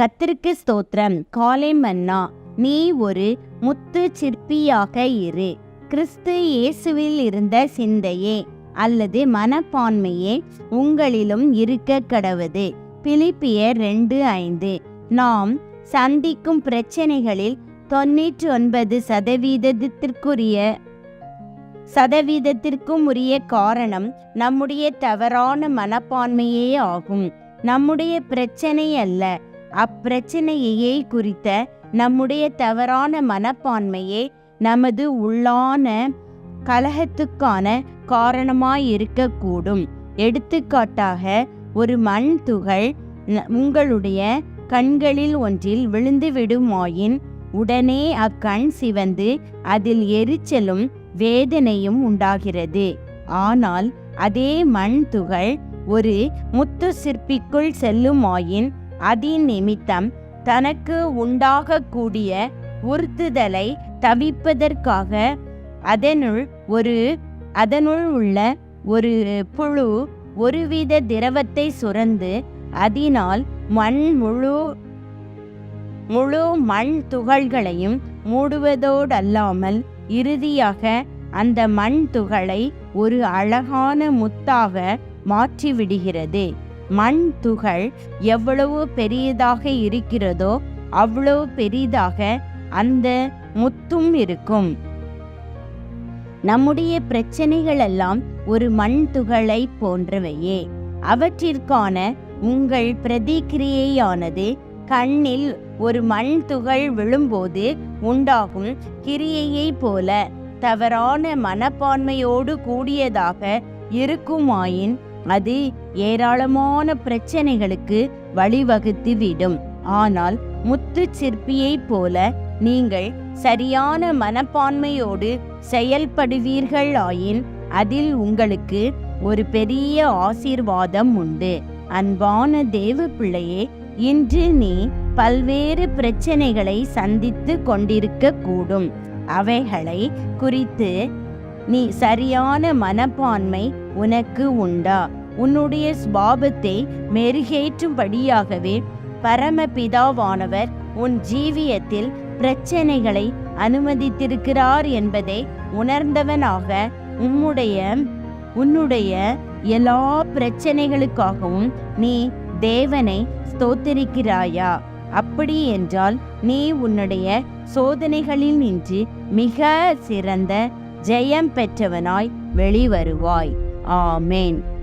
கத்திற்கு ஸ்தோத்திரம். காலை மன்னா நீ ஒரு முத்து சிற்பியாக இரு. கிறிஸ்து இயேசுவில் இருந்த சிந்தையே அல்லது மனப்பான்மையே உங்களிலும் இருக்க கடவுது. பிலிப்பியர் ரெண்டு ஐந்து. நாம் சந்திக்கும் பிரச்சனைகளில் தொன்னூற்றி ஒன்பது சதவீதத்திற்குரிய சதவீதத்திற்கும் உரிய காரணம் நம்முடைய தவறான மனப்பான்மையே ஆகும். நம்முடைய பிரச்சனை அல்ல. அப்பிரச்சனையே குறித்த நம்முடைய தவறான மனப்பான்மையே நமது உள்ளான கலகத்துக்கான காரணமாயிருக்கக்கூடும். எடுத்துக்காட்டாக ஒரு மண் துகள் உங்களுடைய கண்களில் ஒன்றில் விழுந்து விடுமாயின் உடனே அக்கண் சிவந்து அதில் எரிச்சலும் வேதனையும் உண்டாகிறது. ஆனால் அதே மண் துகள் ஒரு முத்து சிற்பிக்குள் செல்லுமாயின் அதின் நிமித்தம் தனக்கு உண்டாகக்கூடிய உறுத்துதலை தவிப்பதற்காக அதனுள் ஒரு அதனுள் உள்ள ஒரு புழு ஒருவித திரவத்தை சுரந்து அதனால் மண் முழு முழு மண் துகள்களையும் மூடுவதோடல்லாமல் இறுதியாக அந்த மண் துகளை ஒரு அழகான முத்தாக மாற்றிவிடுகிறது. மண் துகள் எவ்வளவு பெரியதாக இருக்கிறதோ அவ்வளவு பெரிதாக அந்த முத்தும் இருக்கும். நம்முடைய பிரச்சனைகள் எல்லாம் ஒரு மண் துகளை போன்றவையே. அவற்றிற்கான உங்கள் பிரதிக்கிரியையானது கண்ணில் ஒரு மண் துகள் விழும்போது உண்டாகும் கிரியையை போல தவறான மனப்பான்மையோடு கூடியதாக இருக்குமாயின் அது ஏராளமான பிரச்சனைகளுக்கு வழிவகுத்து விடும் ஆனால் முத்து சிற்பியைப் போல நீங்கள் சரியான மனப்பான்மையோடு செயல்படுவீர்களாயின் அதில் உங்களுக்கு ஒரு பெரிய ஆசீர்வாதம் உண்டு. அன்பான தேவ பிள்ளையே இன்று நீ பல்வேறு பிரச்சனைகளை சந்தித்து கொண்டிருக்க கூடும் அவைகளை குறித்து நீ சரியான மனப்பான்மை உனக்கு உண்டா? உன்னுடைய ஸ்வாபத்தை மெருகேற்றும்படியாகவே பரமபிதாவானவர் உன் ஜீவியத்தில் பிரச்சனைகளை அனுமதித்திருக்கிறார் என்பதை உணர்ந்தவனாக உம்முடைய உன்னுடைய எல்லா பிரச்சனைகளுக்காகவும் நீ தேவனை ஸ்தோத்தரிக்கிறாயா? அப்படி என்றால் நீ உன்னுடைய சோதனைகளில் நின்று மிக சிறந்த ஜெயம் பெற்றவனாய் வெளிவருவாய். Uh, Amen.